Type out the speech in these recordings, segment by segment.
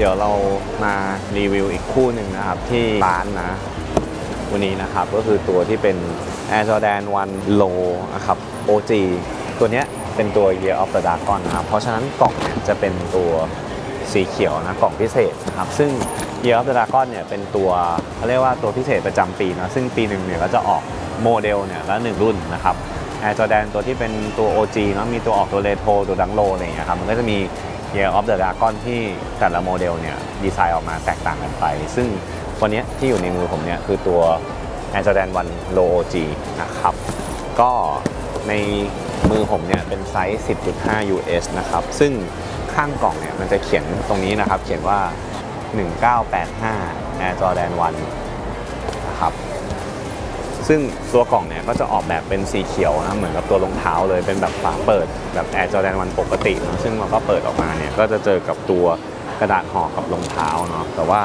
เดี๋ยวเรามารีวิวอีกคู่หนึ่งนะครับ ที่ร้านนะ วันนี้นะครับก็คือตัวที่เป็น Air Jordan 1 Low นะครับ OG ตัวเนี้ยเป็นตัว Year of the Dragon นะครับ เพราะฉะนั้นกล่องเนี่ยจะเป็นตัวสีเขียวนะกล่องพิเศษนะครับ ซึ่ง Year of the Dragon เนี่ยเป็นตัวเขาเรียกว่าตัวพิเศษประจำปีนะซึ่งปีหนึ่งเนี่ยก็จะออกโมเดลเนี่ยละหนึ่งรุ่นนะครับ Air Jordan ตัวที่เป็นตัว OG เนาะมีตัวออกตัวเรโทรตัวดังโลอะไรอย่างเงี้ยครับมันก็จะมี Year of the Dragon ที่แต่ละโมเดลเนี่ยดีไซน์ออกมาแตกต่างกันไป ซึ่งวันเนี้ยที่อยู่ในมือผมเนี่ยคือตัว Air Jordan 1 Low OG นะครับ ก็ในมือผมเนี่ยเป็นไซส์ 10.5 US นะครับ ซึ่งข้างกล่องเนี่ยมันจะเขียนตรงนี้นะครับ เขียนว่า 1985 Air Jordan 1นะครับ ซึ่งตัวกล่องเนี่ยก็จะออกแบบเป็นสีเขียวนะเหมือนกับตัวรองเท้าเลยเป็นแบบฝาเปิดแบบ Air Jordan 1ปกตินะซึ่งมันก็เปิดออกมาเนี่ยก็จะเจอกับตัวกระดาษห่อกับรองเท้าเนาะแต่ว่า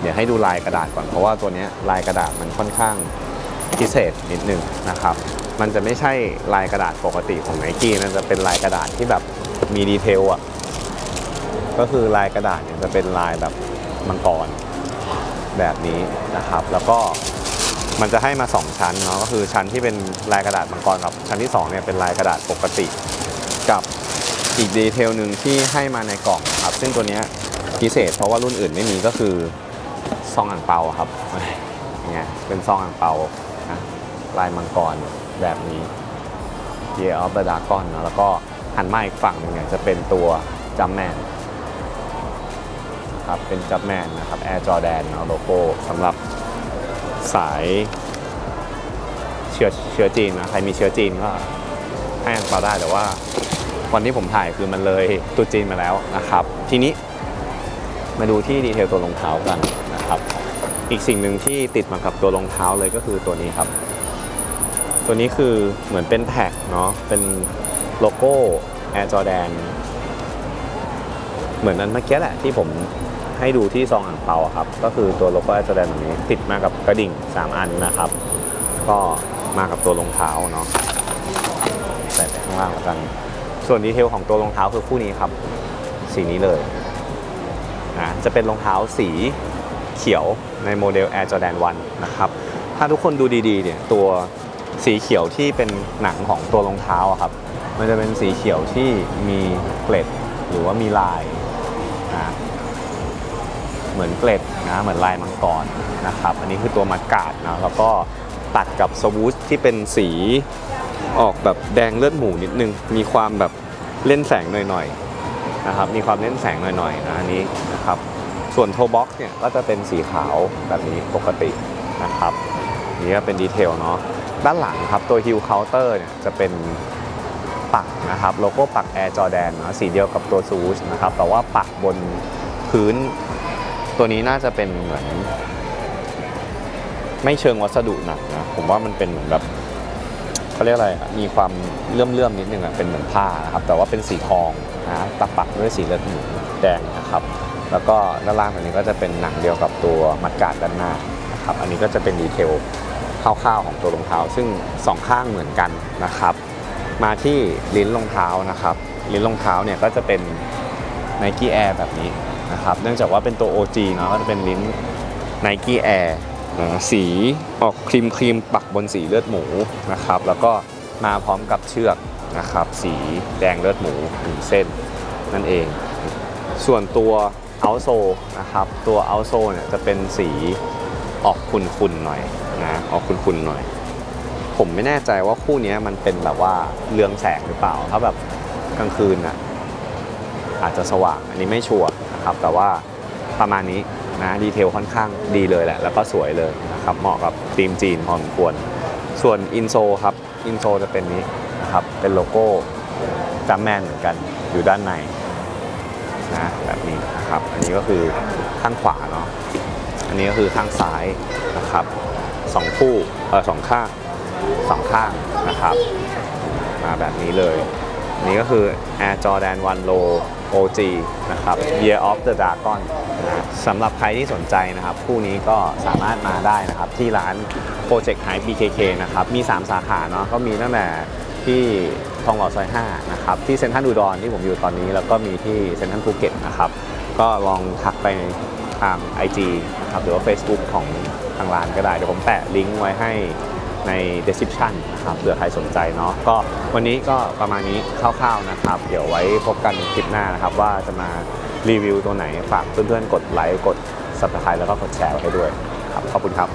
เดี๋ยวให้ดูลายกระดาษก่อนเพราะว่าตัวนี้ลายกระดาษมันค่อนข้างพิเศษนิดนึงนะครับมันจะไม่ใช่ลายกระดาษปกติของไนกี้มันจะเป็นลายกระดาษที่แบบมีดีเทลอะก็คือลายกระดาษเนี่ยจะเป็นลายแบบมังกรแบบนี้นะครับ แล้วก็ มันจะให้มา 2 ชั้นเนาะก็คือชั้นที่เป็นลายกระดาษมังกรกับชั้นที่2เนี่ยเป็นลายกระดาษปกติ กับอีกดีเทลหนึ่งที่ให้มาในกล่องครับ ซึ่งตัวนี้พิเศษเพราะว่ารุ่นอื่นไม่มีก็คือซองอ่างเปาครับเนี่ยเป็นซองอ่างเปานะลายมังกรแบบนี้ Year of the Dragon นะแล้วก็หันมาอีกฝั่งหนึงเนี่ยจะเป็นตัวจัมแมนครับเป็นจัมแมนนะครับ Air Jordan เนาะโลโก้สำหรับ สายเชื้อเชื้อจีนนะใครมีเชื้อจีนก็ให้อังเปาได้แต่ว่า วันที่ผมถ่ายคือมันเลยตรุจีนมาแล้วนะครับ ทีนี้มาดูที่ดีเทลตัวรองเท้ากันนะครับ อีกสิ่งหนึ่งที่ติดมากับตัวรองเท้าเลยก็คือตัวนี้ครับ ตัวนี้คือเหมือนเป็นแท็กเนาะเป็นโลโก้ Air Jordan เหมือนนั้นเมื่อกี้แหละที่ผม ให้ดูที่ซองอ่างเปาครับ ก็คือตัวโลโก้ Air Jordan แบบนี้ติดมากับกระดิ่ง 3 อันนะครับ ก็มากับตัวรองเท้าเนาะใส่ไปข้างล่างแล้วกัน ส่วนดีเทลของตัวรองเท้าคือคู่นี้ครับ สีนี้เลยนะจะเป็นรองเท้าสีเขียวในโมเดล Air Jordan 1 นะครับ ถ้าทุกคนดูดีๆเนี่ยตัวสีเขียวที่เป็นหนังของตัวรองเท้าครับ มันจะเป็นสีเขียวที่มีเกล็ดหรือว่ามีลายนะ เหมือนเกล็ดนะเหมือนลายมังกรนะครับ อันนี้คือตัวมัดกาดนะแล้วก็ตัดกับสวูชที่เป็นสีออกแบบแดงเลือดหมูนิดนึง มีความแบบเล่นแสงหน่อยๆนะครับมีความเล่นแสงหน่อยๆนะอันนี้นะครับส่วนโทบ็อกซ์เนี่ยก็จะเป็นสีขาวแบบนี้ปกตินะครับนี่ก็เป็นดีเทลเนาะด้านหลังครับตัวฮิลเคาน์เตอร์เนี่ยจะเป็นปักนะครับโลโก้ปัก Air Jordan เนอะสีเดียวกับตัวซูชนะครับแต่ว่าปักบนพื้น ตัวนี้น่าจะเป็นเหมือน ไม่เชิงวัสดุหนักนะ ผมว่ามันเป็นเหมือนแบบเขาเรียกอะไรมีความเลื่อมๆนิดนึงอะเป็นเหมือนผ้านะครับ แต่ว่าเป็นสีทองนะตัดปักด้วยสีเลือดหมูแดงนะครับ แล้วก็ด้านล่างตัวนี้ก็จะเป็นหนังเดียวกับตัวมัดการ์ดด้านหน้านะครับ อันนี้ก็จะเป็นดีเทลคร่าวๆของตัวรองเท้า ซึ่งสองข้างเหมือนกันนะครับ มาที่ลิ้นรองเท้านะครับ ลิ้นรองเท้าเนี่ยก็จะเป็น Nike Air แบบนี้ นะครับ เนื่องจากว่าเป็นตัว OG เนาะก็จะเป็นลิ้น Nike Air นะสีออกครีมครีมปักบนสีเลือดหมูนะครับ แล้วก็มาพร้อมกับเชือกนะครับ สีแดงเลือดหมูหนึ่งเส้นนั่นเอง ส่วนตัวเอาโซนะครับ ตัวเอาโซเนี่ยจะเป็นสีออกขุ่นๆหน่อยนะออกขุ่นๆหน่อย ผมไม่แน่ใจว่าคู่นี้มันเป็นแบบว่าเรืองแสงหรือเปล่า ถ้าแบบกลางคืนอะอาจจะสว่างอันนี้ไม่ชัวร์ นะครับ แต่ว่าประมาณนี้นะดีเทลค่อนข้างดีเลยแหละ แล้วก็สวยเลยนะครับ เหมาะกับธีมจีนพอสมควร ส่วนอินโซครับอินโซจะเป็นนี้นะครับ เป็นโลโก้จัมแมนเหมือนกันอยู่ด้านในนะแบบนี้นะครับ อันนี้ก็คือข้างขวาเนาะอันนี้ก็คือข้างซ้ายนะครับสองคู่เออสองข้างสองข้างนะครับ มาแบบนี้เลย อันนี้ก็คือ Air Jordan 1 Low OG นะครับ Year of the Dragon นะสำหรับใครที่สนใจนะครับ คู่นี้ก็สามารถมาได้นะครับที่ร้าน Project Hype BKK นะครับ มี 3 สาขาเนาะก็มีตั้งแต่ที่ทองหล่อซอย 5 นะครับ ที่เซ็นทรัลอุดรที่ผมอยู่ตอนนี้ แล้วก็มีที่เซ็นทรัลภูเก็ตนะครับ ก็ลองทักไปทาง IG นะครับหรือว่า Facebook ของทางร้านก็ได้ เดี๋ยวผมแปะลิงก์ไว้ให้ ใน description นะครับเผื่อใครสนใจเนาะก็วันนี้ก็ประมาณนี้คร่าวๆนะครับ เดี๋ยวไว้พบกันคลิปหน้านะครับ ว่าจะมารีวิวตัวไหนฝากเพื่อนๆกดไลค์กด subscribe แล้วก็กดแชร์ให้ด้วยครับขอบคุณครับ